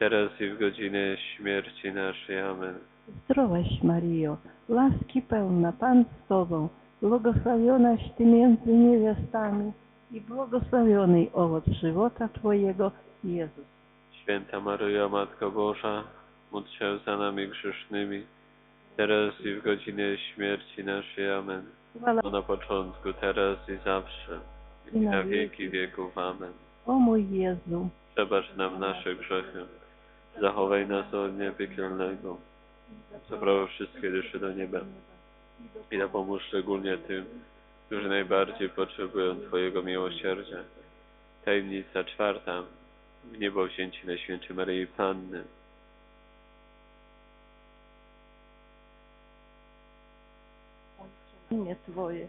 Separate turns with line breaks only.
teraz i w godzinie śmierci naszej. Amen.
Zdrowaś Maryjo, łaski pełna, Pan z Tobą, błogosławionaś Ty między niewiastami i błogosławiony owoc żywota Twojego, Jezus.
Święta Maryjo, Matko Boża, módl się za nami grzesznymi, teraz i w godzinie śmierci naszej. Amen.
Chwała
To na początku, teraz i zawsze, i na wieki wieków. Amen.
o mój Jezu,
Przebacz nam nasze grzechy, zachowaj nas od dnia piekielnego, zaprowadź wszystkie dusze do nieba i dopomóż szczególnie tym, którzy najbardziej potrzebują Twojego miłosierdzia. Tajemnica czwarta, niebo wzięcie Najświętszej Maryi Panny.
imię Twoje,